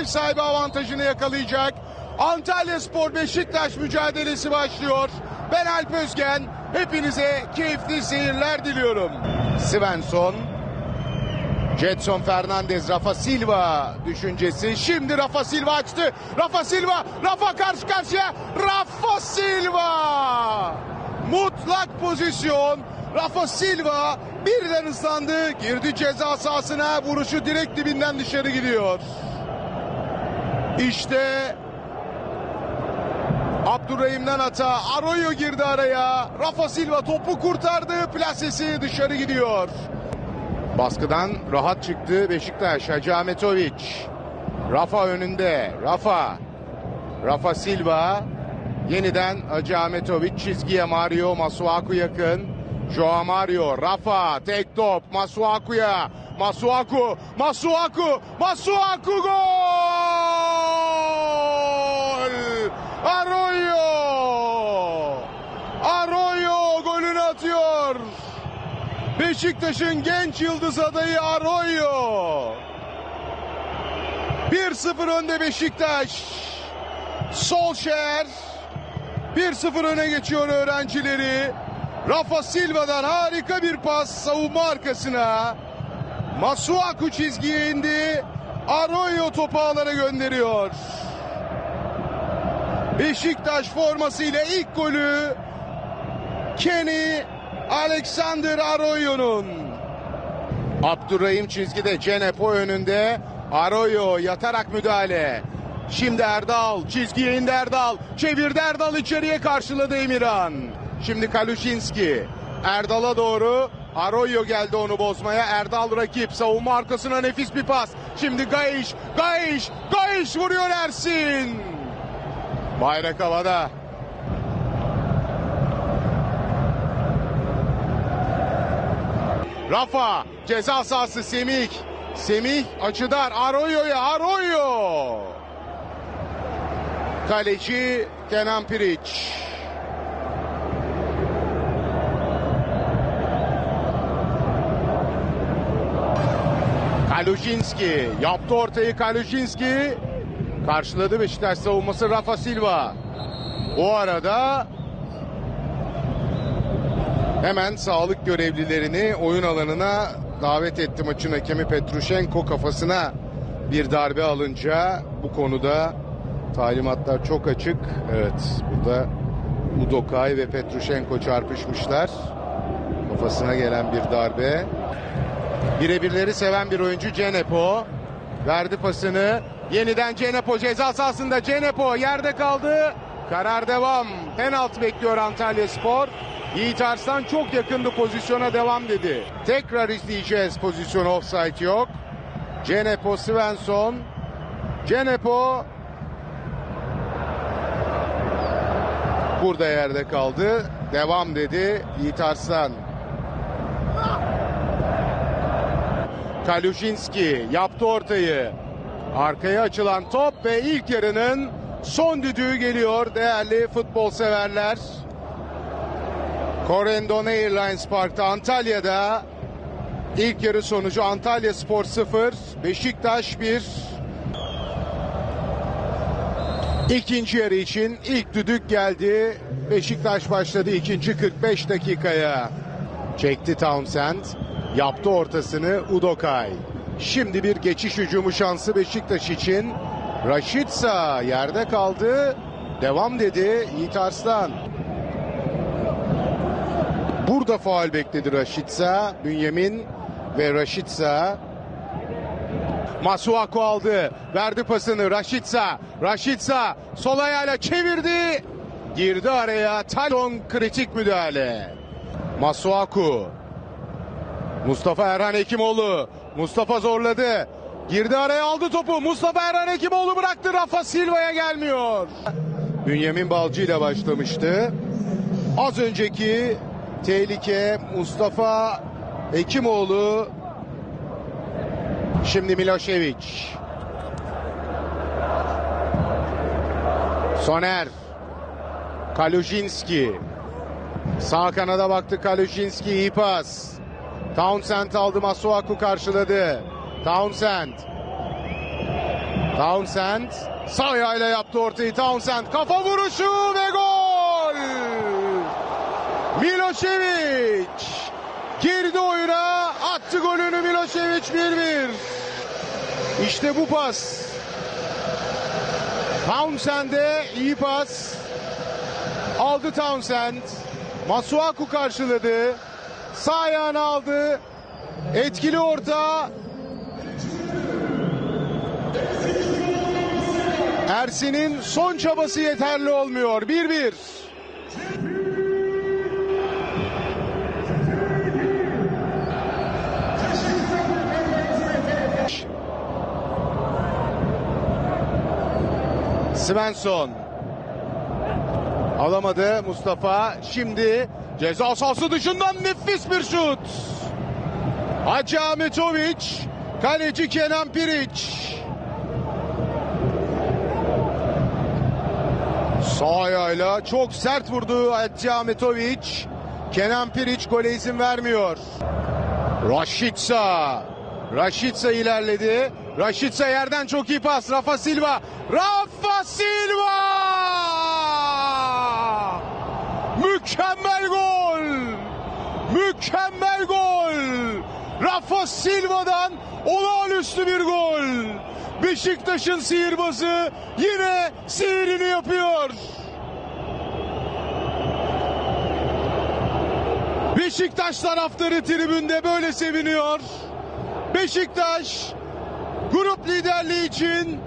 ev sahibi avantajını yakalayacak. Antalya Spor Beşiktaş mücadelesi başlıyor. Ben Alp Özgen. Hepinize keyifli seyirler diliyorum. Svensson. Jetson Fernandez, Rafa Silva düşüncesi. Şimdi Rafa Silva açtı. Rafa Silva, Rafa karşı karşıya. Rafa Silva! Mutlak pozisyon. Rafa Silva birden ıslandı. Girdi ceza sahasına. Vuruşu direkt dibinden dışarı gidiyor. İşte Abdurrahim'den hata. Arroyo girdi araya. Rafa Silva topu kurtardı. Plasesi dışarı gidiyor. Baskıdan rahat çıktı Beşiktaş. Hacı Ahmetoviç. Rafa önünde. Rafa. Rafa Silva. Yeniden Hacı Ahmetoviç çizgiye Mario Masuaku yakın. Joao Mario. Rafa. Tek top. Masuaku'ya. Masuaku. Masuaku. Masuaku gol! Arroyo. Arroyo golünü atıyor. Beşiktaş'ın genç yıldız adayı Arroyo. 1-0 önde Beşiktaş. Solskjaer 1-0 öne geçiyor öğrencileri. Rafa Silva'dan harika bir pas savunma arkasına. Masuaku çizgiye indi. Arroyo topu ağlara gönderiyor. Beşiktaş formasıyla ilk golü Kenny Alexander Arroyo'nun. Abdurrahim çizgide Cenepo önünde. Arroyo yatarak müdahale. Şimdi Erdal çizgiye indi Erdal. Çevirdi Erdal içeriye karşıladı Emirhan. Şimdi Kaluşinski. Erdal'a doğru Arroyo geldi onu bozmaya. Erdal rakip savunma arkasına nefis bir pas. Şimdi Gayiş, Gayiş, Gayiş vuruyor Ersin. Bayrak havada. Rafa ceza sahası Semih. Semih açıdar Arroyo'ya Arroyo. Kaleci Kenan Piriç. Kalujinski yaptı ortayı Kalujinski. Karşıladı Beşiktaş savunması Rafa Silva. O arada Hemen sağlık görevlilerini oyun alanına davet etti maçın hakemi Petrushenko kafasına bir darbe alınca bu konuda talimatlar çok açık. Evet burada Udokay ve Petrushenko çarpışmışlar. Kafasına gelen bir darbe. Birebirleri seven bir oyuncu Cenepo. Verdi pasını. Yeniden Cenepo ceza sahasında Cenepo yerde kaldı. Karar devam. Penaltı bekliyor Antalya Spor. Yiğit Arslan çok yakındı pozisyona devam dedi. Tekrar izleyeceğiz pozisyon offside yok. Cenepo Svensson. Cenepo burada yerde kaldı. Devam dedi Yiğit Arslan. Kalujinski yaptı ortayı. Arkaya açılan top ve ilk yarının son düdüğü geliyor değerli futbol severler. Corendon Airlines Park'ta Antalya'da ilk yarı sonucu Antalya Spor 0, Beşiktaş 1. İkinci yarı için ilk düdük geldi. Beşiktaş başladı ikinci 45 dakikaya. Çekti Townsend. Yaptı ortasını Udokay. Şimdi bir geçiş hücumu şansı Beşiktaş için. Raşitsa yerde kaldı. Devam dedi Yiğit Arslan. Burada faal bekledi Raşitsa, Bünyamin ve Raşitsa. Masuaku aldı. Verdi pasını Raşitsa. Raşitsa sol ayağıyla çevirdi. Girdi araya. Talon kritik müdahale. Masuaku. Mustafa Erhan Hekimoğlu. Mustafa zorladı. Girdi araya aldı topu. Mustafa Erhan Hekimoğlu bıraktı. Rafa Silva'ya gelmiyor. Bünyamin Balcı ile başlamıştı. Az önceki tehlike Mustafa Ekimoğlu. Şimdi Milošević. Soner. Kalujinski sağ kanada baktı Kalujinski iyi pas. Townsend aldı. Masuaku karşıladı. Townsend. Townsend sağ ayağıyla yaptı ortayı. Townsend kafa vuruşu ve gol! Milošević girdi oyuna attı golünü Milošević 1-1. İşte bu pas. Townsend'e iyi pas. Aldı Townsend. Masuaku karşıladı. Sağ ayağını aldı. Etkili orta. Ersin'in son çabası yeterli olmuyor. 1-1. Svensson. Alamadı Mustafa. Şimdi ceza sahası dışından nefis bir şut. Hacı Ahmetoviç. Kaleci Kenan Piriç. Sağ ayağıyla çok sert vurdu Hacı Ahmetoviç. Kenan Piriç gole izin vermiyor. Raşitsa. Raşitsa ilerledi. Raşitsa yerden çok iyi pas. Rafa Silva. Rafa Silva! Mükemmel gol! Mükemmel gol! Rafa Silva'dan olağanüstü bir gol. Beşiktaş'ın sihirbazı yine sihirini yapıyor. Beşiktaş taraftarı tribünde böyle seviniyor. Beşiktaş grup liderliği için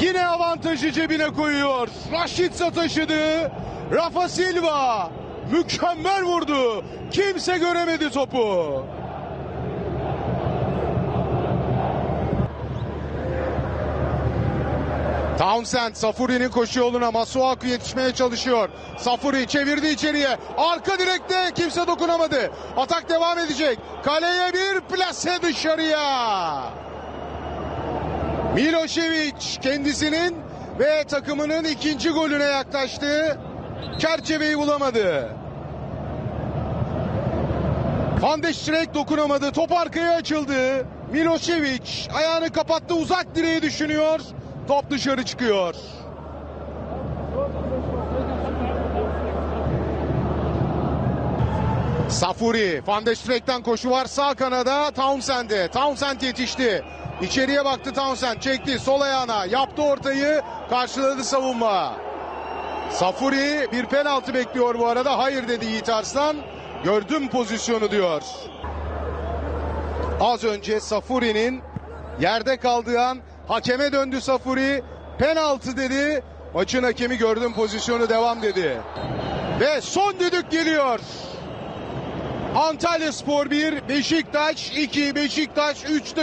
yine avantajı cebine koyuyor. Raşitsa taşıdı. Rafa Silva mükemmel vurdu. Kimse göremedi topu. Townsend Safuri'nin koşu yoluna Masuaku yetişmeye çalışıyor. Safuri çevirdi içeriye. Arka direkte kimse dokunamadı. Atak devam edecek. Kaleye bir plase dışarıya. Milošević kendisinin ve takımının ikinci golüne yaklaştı. Çerçeveyi bulamadı. Van de Streek dokunamadı. Top arkaya açıldı. Milošević ayağını kapattı. Uzak direği düşünüyor. Top dışarı çıkıyor. Safuri, Van de Streek'ten koşu var sağ kanada Townsend'e. Townsend yetişti. İçeriye baktı Townsend, çekti sol ayağına, yaptı ortayı, karşıladı savunma. Safuri bir penaltı bekliyor bu arada. Hayır dedi Yiğit Arslan. Gördüm pozisyonu diyor. Az önce Safuri'nin yerde kaldığı an hakeme döndü Safuri. Penaltı dedi. Maçın hakemi gördüm pozisyonu devam dedi. Ve son düdük geliyor. Antalya Spor 1, Beşiktaş 2, Beşiktaş 3'te 3.